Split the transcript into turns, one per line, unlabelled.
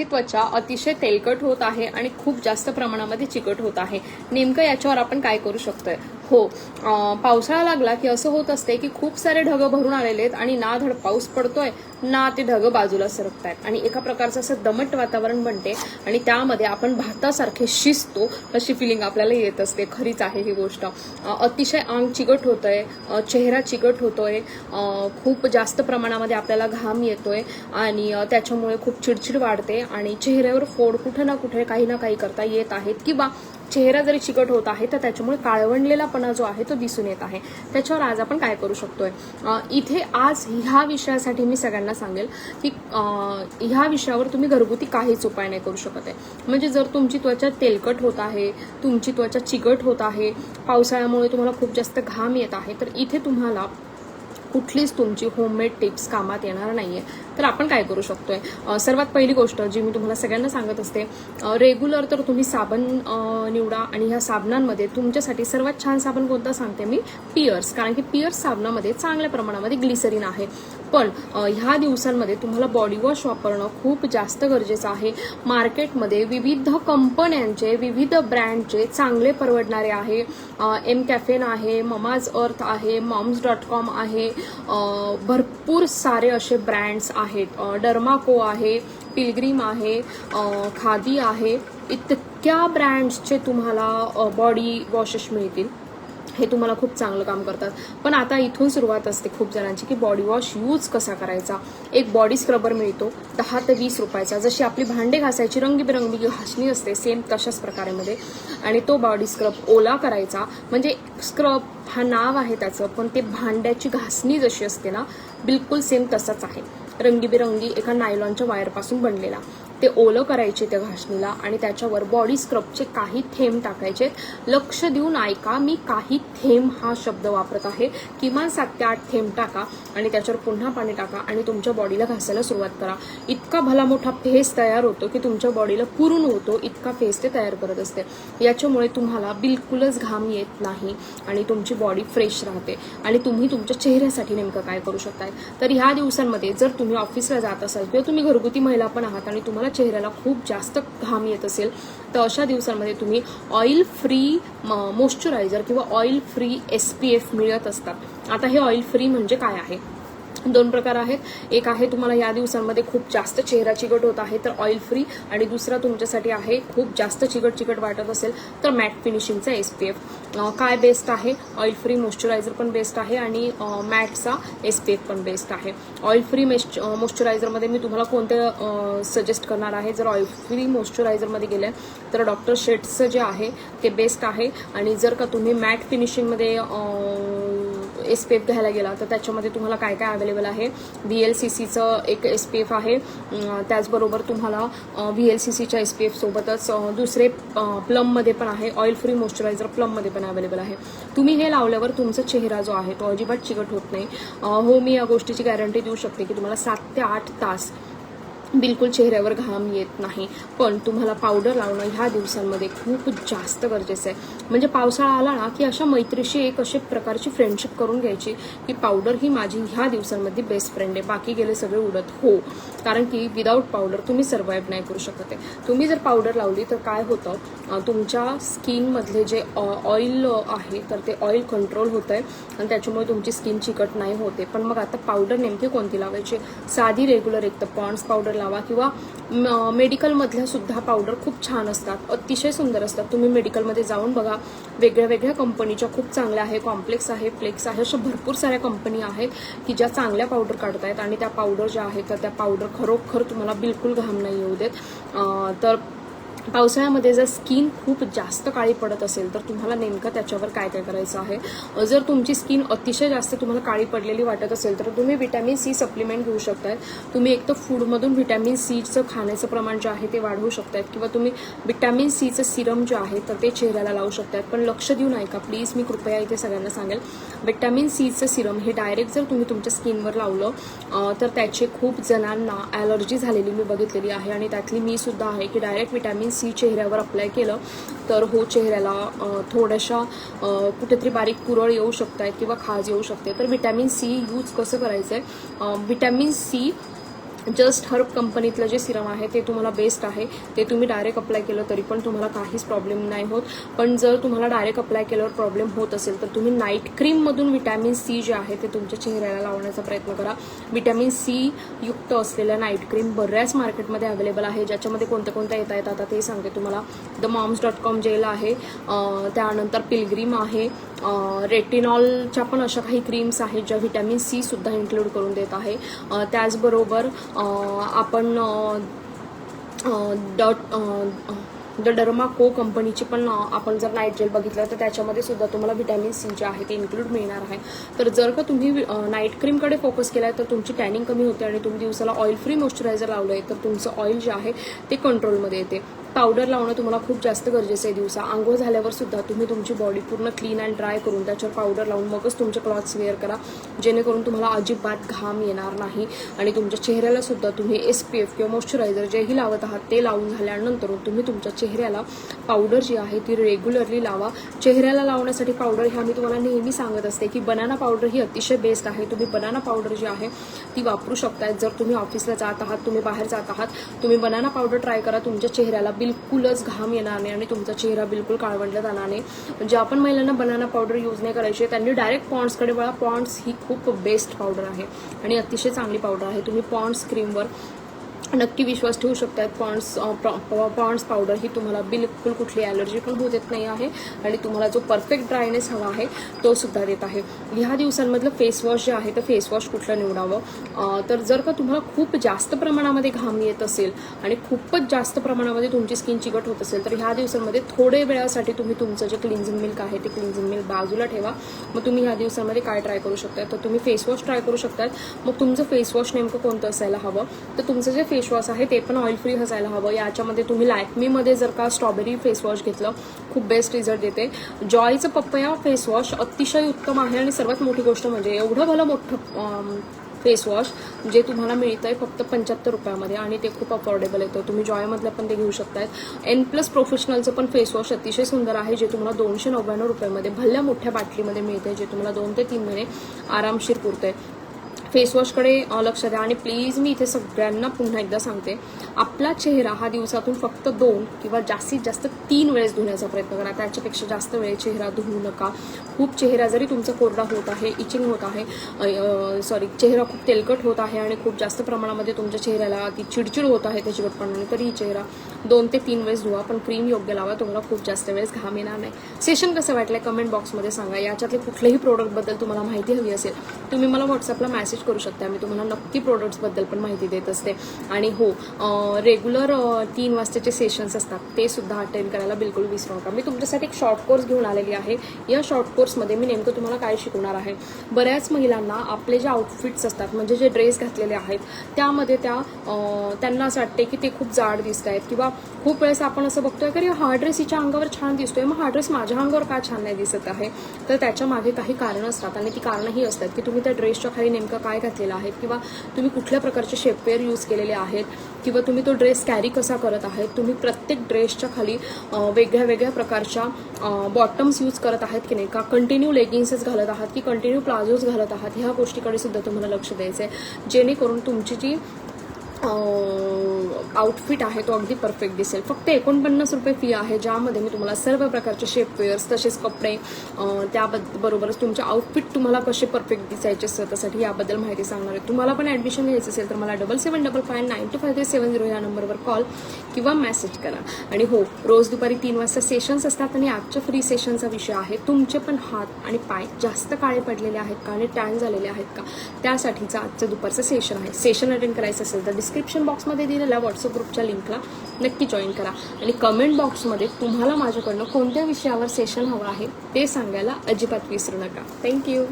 त्यांची त्वचा अतिशय तेलकट होत आहे आणि खूप जास्त प्रमाणामध्ये चिकट होत आहे. नेमकं याच्यावर आपण काय करू शकतोय? हो. पावसाळा लागला की असं होत असते की खूप सारे ढग भरून आलेले आहेत आणि ना धड पाऊस पडतोय ना ते ढग बाजूला सरकत आहेत आणि एका प्रकारचं असं दमट वातावरण बनते आणि त्यामध्ये आपण भातासारखे शिजतो अशी फिलिंग आपल्याला येत असते. खरीच आहे ही गोष्ट. अतिशय अंग चिकट होतंय चेहरा चिकट होतोय खूप जास्त प्रमाणामध्ये आपल्याला घाम येतोय आणि त्याच्यामुळे खूप चिडचिड वाढते आणि चेहऱ्यावर फोड कुठे ना कुठे काही ना काही करता येत आहेत. किंवा चेहरा जरी चिकट होत आहे तर त्याच्यामुळे काळवंडलेलापणा जो आहे तो दिसून येत आहे. त्याच्यावर आज आपण काय करू शकतोय? इथे आज ह्या विषयासाठी मी सगळ्यांना सांगेल की ह्या विषयावर तुम्ही घरगुती काहीच उपाय नाही करू शकत आहे. म्हणजे जर तुमची त्वचा तेलकट होत आहे तुमची त्वचा चिकट होत आहे पावसाळ्यामुळे तुम्हाला खूप जास्त घाम येत आहे तर इथे तुम्हाला कुठलीच तुमची होममेड टिप्स कामात येणार नाही आहे तर आपण काय करू शकतोय? आहे सर्वात पहिली गोष्ट जी मी तुम्हाला सगळ्यांना सांगत असते रेग्युलर तर तुम्ही साबण निवडा आणि ह्या साबणांमध्ये तुमच्यासाठी सर्वात छान साबण कोणता सांगते मी? पियर्स कारण की पियर्स साबणामध्ये चांगल्या प्रमाणामध्ये ग्लिसरीन आहे. पण ह्या दिवसांमध्ये तुम्हाला बॉडी वॉश वापरणं खूप जास्त गरजेचं आहे. मार्केटमध्ये विविध कंपन्यांचे विविध ब्रँडचे चांगले परवडणारे आहे. एम कॅफेन आहे ममाज अर्थ आहे मॉम्स डॉट कॉम आहे भरपूर सारे असे ब्रँड्स आहेत. डर्माको आहे पिलग्रीम आहे खादी आहे. इतक्या ब्रँड्सचे तुम्हाला बॉडी वॉशेस मिळतील. हे तुम्हाला खूप चांगलं काम करतात. पण आता इथून सुरुवात असते खूप जणांची की बॉडी वॉश यूज कसा करायचा? एक बॉडी स्क्रबर मिळतो दहा ते वीस रुपयाचा. जशी आपली भांडे घासायची रंगीबेरंगी घासणी असते सेम तशाच प्रकारेमध्ये. आणि तो बॉडी स्क्रब ओला करायचा. म्हणजे स्क्रब हा नाव आहे त्याचं पण ते भांड्याची घासणी जशी असते ना बिलकुल सेम तसाच आहे. रंगीबेरंगी एका नायलॉनच्या वायरपासून बनलेला. ते ओलं करायचे त्या घासणीला आणि त्याच्यावर बॉडी स्क्रबचे काही थेंब टाकायचे लक्ष देऊन ऐका मी काही थेंब हा शब्द वापरत आहे. किमान सात ते आठ थेंब टाका आणि त्याच्यावर पुन्हा पाणी टाका आणि तुमच्या बॉडीला घासायला सुरुवात करा. इतका भला मोठा फेस तयार होतो की तुमच्या बॉडीला पुरून होतो इतका फेस ते तयार करत असते. याच्यामुळे तुम्हाला बिलकुलच घाम येत नाही आणि तुमची बॉडी फ्रेश राहते. आणि तुम्ही तुमच्या चेहऱ्यासाठी नेमकं काय करू शकताय? तर ह्या दिवसांमध्ये जर तुम्ही ऑफिसला जात असाल किंवा तुम्ही घरगुती महिला पण आहात आणि तुम्हाला चेहऱ्याला खूप जास्त घाम येत असेल तर अशा दिवसांमध्ये तुम्ही ऑइल फ्री मॉइश्चरायझर किंवा oil free S P F मिळत असतात. आता हे ऑइल फ्री म्हणजे काय आहे? दोन प्रकार आहेत. एक आहे तुम्हाला या दिवसांमध्ये खूप जास्त चेहरा चिकट होत आहे तर ऑइल फ्री आणि दुसरा तुमच्यासाठी आहे खूप जास्त चिकट चिकट वाटत असेल तर मॅट फिनिशिंगचा एस पी एफ काय बेस्ट आहे? ऑइल फ्री मॉइश्चरायझर पण बेस्ट आहे आणि मॅटचा एस पी एफ पण बेस्ट आहे. ऑइल फ्री मॉइश्चरायझरमध्ये मी तुम्हाला कोणते सजेस्ट करणार आहे? जर ऑइल फ्री मॉइश्चरायझरमध्ये गेलं तर डॉक्टर शेट्सचं जे आहे ते बेस्ट आहे. आणि जर का तुम्ही मॅट फिनिशिंगमध्ये एस पी एफ घ्यायला गेला तर त्याच्यामध्ये तुम्हाला काय काय अवेलेबल आहे? व्ही एल सी सीचं एक एस पी एफ आहे. त्याचबरोबर तुम्हाला व्ही एल सी सीच्या एस पी एफसोबतच दुसरे प्लममध्ये पण आहे. ऑइल फ्री मॉइश्चरायझर प्लममध्ये पण अवेलेबल आहे. तुम्ही हे लावल्यावर तुमचा चेहरा जो आहे तो अजिबात चिकट होत नाही. हो मी या गोष्टीची गॅरंटी देऊ शकते की तुम्हाला सात ते आठ तास बिलकुल चेहऱ्यावर घाम येत नाही. पण तुम्हाला पावडर लावणं ह्या दिवसांमध्ये खूप जास्त गरजेचं आहे. म्हणजे पावसाळा आला ना की अशा मैत्रीशी एक अशा प्रकारची फ्रेंडशिप करून घ्यायची की पावडर ही माझी ह्या दिवसांमध्ये बेस्ट फ्रेंड आहे. बाकी गेले सगळे उडत. हो. कारण की विदाऊट पावडर तुम्ही सर्वाईव्ह नाही करू शकत आहे. तुम्ही जर पावडर लावली तर काय होतं? तुमच्या स्किनमधले जे ऑइल आहे तर ते ऑइल कंट्रोल होतं आहे आणि त्याच्यामुळे तुमची स्किन चिकट नाही होते. पण मग आता पावडर नेमकी कोणती लावायची? साधी रेग्युलर एक तर पॉन्ड्स पावडर लावा किंवा म- मेडिकलमधल्या सुद्धा पावडर खूप छान असतात. अतिशय सुंदर असतात. तुम्ही मेडिकलमध्ये जाऊन बघा. वेगळ्या वेगळ्या कंपनीच्या खूप चांगल्या आहे. कॉम्प्लेक्स आहे फ्लेक्स आहे. अशा भरपूर साऱ्या कंपनी आहेत की ज्या चांगल्या पावडर काढतायत आणि त्या पावडर ज्या आहेत तर त्या पावडर खरोखर तुम्हाला बिलकुल घाम नाही येऊ देत. तर पावसाळ्यामध्ये जर स्किन खूप जास्त काळी पडत असेल तर तुम्हाला नेमकं त्याच्यावर काय काय करायचं आहे? जर तुमची स्किन अतिशय जास्त तुम्हाला काळी पडलेली वाटत असेल तर तुम्ही विटॅमिन सी सप्लिमेंट घेऊ शकताय. तुम्ही एक तर फूडमधून व्हिटॅमिन सीचं खाण्याचं प्रमाण जे आहे ते वाढवू शकतात किंवा तुम्ही विटॅमिन सीचं सिरम जे आहे तर ते चेहऱ्याला लावू शकतात पण लक्ष देऊन ऐका प्लीज मी कृपया इथे सगळ्यांना सांगेल. विटॅमिन सीचं सिरम हे डायरेक्ट जर तुम्ही तुमच्या स्किनवर लावलं तर त्याचे खूप जणांना ॲलर्जी झालेली मी बघितलेली आहे आणि त्यातली मी सुद्धा आहे की डायरेक्ट विटॅमिन सी चेहऱ्यावर अप्लाय केलं तर हो चेहऱ्याला थोड्याशा कुठेतरी बारीक पुरळ येऊ शकत आहेत किंवा खाज येऊ शकते. तर विटॅमिन सी यूज कसं करायचं आहे विटॅमिन सी जस्ट हर्ब कंपनीतलं जे सिरम आहे ते तुम्हाला बेस्ट आहे. ते तुम्ही डायरेक्ट अप्लाय केलं तरी पण तुम्हाला काहीच प्रॉब्लेम नाही होत. पण जर तुम्हाला डायरेक्ट अप्लाय केल्यावर प्रॉब्लेम होत असेल तर तुम्ही नाईट क्रीममधून विटॅमिन सी जे आहे ते तुमच्या चेहऱ्याला लावण्याचा प्रयत्न करा. विटॅमिन सी युक्त असलेल्या नाईट क्रीम बऱ्याच मार्केटमध्ये अवेलेबल आहे. ज्याच्यामध्ये कोणत्या कोणत्या येता येतात आता ते सांगते तुम्हाला. The moms dot com gel आहे. त्यानंतर पिलग्रीम आहे. रेटिनॉलच्या पण अशा काही क्रीम्स आहेत ज्या व्हिटॅमिन सी सुद्धा इन्क्लूड करून देत आहे. त्याचबरोबर आपण डॉट द डर्मा को कंपनीची पण आपण जर नाईट जेल बघितलं तर त्याच्यामध्ये सुद्धा तुम्हाला व्हिटॅमिन सी जे आहे ते इन्क्लूड मिळणार आहे. तर जर का तुम्ही नाईट क्रीमकडे फोकस केलाय तर तुमची टॅनिंग कमी होते आणि तुम्ही दिवसाला ऑइल फ्री मॉइश्चरायझर लावलं आहे तर तुमचं ऑइल जे आहे ते कंट्रोलमध्ये येते. पावडर लावणं तुम्हाला खूप जास्त गरजेचं आहे दिवसा. आंघोळ झाल्यावर सुद्धा तुम्ही तुमची बॉडी पूर्ण क्लीन अँड ड्राय करून त्याच्यावर पावडर लावून मगच तुमचे क्लॉथ्स वेअर करा. जेणेकरून तुम्हाला अजिबात घाम येणार नाही आणि तुमच्या चेहऱ्याला सुद्धा तुम्ही एस पी एफ किंवा मॉइश्चरायझर जेही लावत आहात ते लावून झाल्यानंतर तुम्ही तुमच्या चेहऱ्याला पावडर जी आहे ती रेग्युलरली लावा. चेहऱ्याला लावण्यासाठी पावडर ह्या मी तुम्हाला नेहमी सांगत असते की बनाना पावडर ही अतिशय बेस्ट आहे. तुम्ही बनाना पावडर जी आहे ती वापरू शकताय. जर तुम्ही ऑफिसला जात आहात तुम्ही बाहेर जात आहात तुम्ही बनाना पावडर ट्राय करा. तुमच्या चेहऱ्याला बिलकुलच घाम येणार नाही आणि तुमचा चेहरा बिलकुल काळवंडला जाणार नाही. म्हणजे आपण महिलांना बनाना पावडर यूज नाही करायची. त्यांनी डायरेक्ट पॉन्ड्सकडे वळा पॉन्ड्स ही खूप बेस्ट पावडर आहे. आणि अतिशय चांगली पावडर आहे. तुम्ही पॉन्ड्स क्रीमवर नक्की विश्वास ठेवू शकतात पॉन्ड्स पॉन्ड्स पावडर ही तुम्हाला बिलकुल कुठली ॲलर्जी पण होऊ देत नाही आहे. आणि तुम्हाला जो परफेक्ट ड्रायनेस हवा आहे तो सुद्धा देत आहे. ह्या दिवसांमधलं फेस वॉश जे आहे तर फेस वॉश कुठलं निवडावं? तर जर का तुम्हाला खूप जास्त प्रमाणामध्ये घाम येत असेल आणि खूपच जास्त प्रमाणामध्ये तुमची स्किन चिकट होत असेल तर ह्या दिवसांमध्ये थोडे वेळासाठी तुम्ही तुमचं जे क्लिन्झिंग मिल्क आहे ते क्लिन्झिंग मिल्क बाजूला ठेवा. मग तुम्ही ह्या दिवसांमध्ये काय ट्राय करू शकता तर तुम्ही फेस वॉश ट्राय करू शकतात मग तुमचं फेस वॉश नेमकं कोणतं असायला हवं? तर तुमचं जे फेस फेसवॉश आहे ते पण ऑइल फ्री असायला हवं. याच्यामध्ये तुम्ही लॅक्मीमध्ये जर का स्ट्रॉबेरी फेसवॉश घेतलं खूप बेस्ट रिझल्ट देते. जॉयचं पप्पया फेसवॉश अतिशय उत्तम आहे आणि सर्वात मोठी गोष्ट म्हणजे एवढं भलं मोठं फेसवॉश जे तुम्हाला मिळतं आहे फक्त पंच्याहत्तर रुपयामध्ये आणि ते खूप अफोर्डेबल येतं. तुम्ही जॉयमधलं पण ते घेऊ शकतायत एन प्लस प्रोफेशनलचं पण फेसवॉश अतिशय सुंदर आहे जे तुम्हाला दोनशे नव्याण्णव रुपयामध्ये भल्या मोठ्या बाटलीमध्ये मिळते जे तुम्हाला दोन ते तीन महिने आरामशीर पुरतंय. फेसवॉशकडे लक्ष द्या. आणि प्लीज मी इथे सगळ्यांना पुन्हा एकदा सांगते आपला चेहरा हा दिवसातून फक्त दोन किंवा जास्तीत जास्त तीन वेळेस धुण्याचा प्रयत्न करा. त्याच्यापेक्षा जास्त वेळ चेहरा धुवू नका. खूप चेहरा जरी तुमचा कोरडा होत आहे इचिंग होत आहे सॉरी चेहरा खूप तेलकट होत आहे आणि खूप जास्त प्रमाणामध्ये तुमच्या चेहऱ्याला ती चिडचिड होत आहे त्याची चिकटपणाने तरीही चेहरा दोन ते तीन वेळेस धुवा. पण क्रीम योग्य लावा तुम्हाला खूप जास्त वेळेस घाम येणार नाही. सेशन कसं वाटलंय? कमेंट बॉक्समध्ये सांगा. याच्यातले कुठल्याही प्रोडक्टबद्दल तुम्हाला माहिती हवी असेल तुम्ही मला व्हॉट्सअपला मॅसेज करू शकता. मी तुम्हाला नक्की प्रोडक्ट्सबद्दल पण माहिती देत असते. आणि हो रेग्युलर तीन वाजताचे सेशन्स असतात. ते सुद्धा अटेंड करायला बिलकुल विसरू नका. मी तुमच्यासाठी एक शॉर्ट कोर्स घेऊन आलेली आहे. या शॉर्ट कोर्समध्ये मी नेमकं तुम्हाला काय शिकवणार आहे? बऱ्याच महिलांना आपले जे आउटफिट्स असतात म्हणजे जे ड्रेस घातलेले आहेत त्यामध्ये त्या त्यांना असं वाटते की ते खूप जाड दिसत आहेत. किंवा खूप वेळेस आपण असं बघतोय की हा ड्रेस हिच्या अंगावर छान दिसतोय. मग हा ड्रेस माझ्या अंगावर का छान नाही दिसत आहे? तर त्याच्यामागे काही कारणं असतात. आणि ती कारणं ही असतात की तुम्ही त्या ड्रेसच्या खाली नेमकं काय घातलेलं आहे किंवा तुम्ही कुठल्या प्रकारचे शेपवेअर यूज केलेले आहेत किंवा तुम्ही तो ड्रेस कॅरी कसा करत आहात तुम्ही प्रत्येक ड्रेसच्या खाली वेगळ्या वेगळ्या प्रकारच्या बॉटम्स यूज करत आहेत की नाही? का कंटिन्यू लेगिन्सच घालत आहात की कंटिन्यू प्लाझोज घालत आहात? ह्या गोष्टीकडे सुद्धा तुम्हाला लक्ष द्यायचं आहे जेणेकरून तुमची जी आउटफिट आहे तो अगदी परफेक्ट दिसेल. फक्त एकोणपन्नास रुपये फी आहे ज्यामध्ये मी तुम्हाला सर्व प्रकारचे शेपवेअर्स तसेच कपडे त्याबरोबरच त्याबद्दल बरोबरच तुमचे आउटफिट तुम्हाला कसे परफेक्ट दिसायचे स्वतःसाठी याबद्दल माहिती सांगणार आहे. तुम्हाला पण ॲडमिशन घ्यायचं असेल तर मला double seven double five nine two five three seven zero या नंबरवर कॉल किंवा मेसेज करा. आणि हो रोज दुपारी तीन वाजता सेशन्स असतात आणि आजच्या फ्री सेशनचा विषय आहे तुमचे पण हात आणि पाय जास्त काळे पडलेले आहेत का आणि टॅन झालेले आहेत का त्यासाठीचं आजचं दुपारचं सेशन आहे. सेशन अटेंड करायचं असेल तर डिस्क्रिप्शन बॉक्समध्ये दिलेलं व्हॉट्सअप ग्रुपच्या लिंकला नक्की जॉईन करा. आणि कमेंट बॉक्समध्ये तुम्हाला माझ्याकडनं कोणत्या विषयावर सेशन हवं आहे ते सांगायला अजिबात विसरू नका. थँक्यू